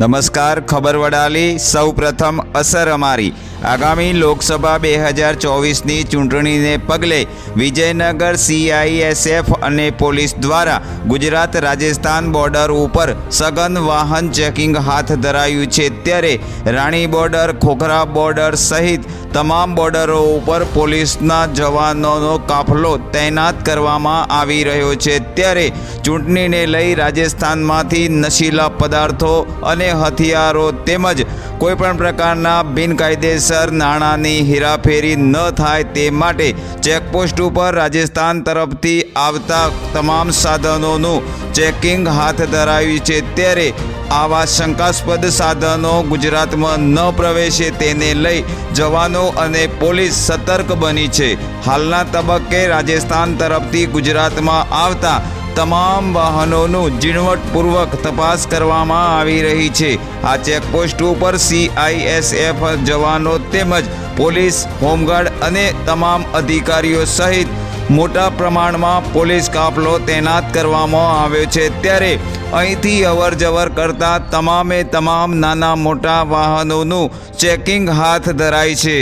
નમસ્કાર, ખબર વડાલી. સૌ પ્રથમ અસર અમારી. આગામી લોકસભા બે હજાર ચોવીસની ચૂંટણીને પગલે વિજયનગર સીઆઈએસએફ અને પોલીસ દ્વારા ગુજરાત રાજસ્થાન બોર્ડર ઉપર સઘન વાહન ચેકિંગ હાથ ધરાયું છે. ત્યારે રાણી બોર્ડર, ખોખરા બોર્ડર સહિત તમામ બોર્ડરો ઉપર પોલીસના જવાનોનો કાફલો તૈનાત કરવામાં આવી રહ્યો છે. ત્યારે ચૂંટણીને લઈ રાજસ્થાનમાંથી નશીલા પદાર્થો અને હથિયારો તેમજ કોઈપણ પ્રકારના બિનકાયદેસર નાણાંની હેરાફેરી ન થાય તે માટે ચેકપોસ્ટ ઉપર રાજસ્થાન તરફથી આવતા તમામ સાધનોનું ચેકિંગ હાથ ધરાયું છે. ત્યારે આવા શંકાસ્પદ સાધનો ગુજરાતમાં ન પ્રવેશે તેને લઈ જવાનો અને પોલીસ સતર્ક બની છે. હાલના તબક્કે રાજસ્થાન તરફથી ગુજરાતમાં આવતા તમામ વાહનોનું ઝીણવટપૂર્વક તપાસ કરવામાં આવી રહી છે. આ ચેકપોસ્ટ ઉપર સીઆઈએસએફ જવાનો તેમજ પોલીસ, હોમગાર્ડ અને તમામ અધિકારીઓ સહિત મોટા પ્રમાણમાં પોલીસ કાફલો તૈનાત કરવામાં આવ્યો છે. ત્યારે અહીંથી અવર જવર કરતા તમામે તમામ નાના મોટા વાહનોનું ચેકિંગ હાથ ધરાય છે.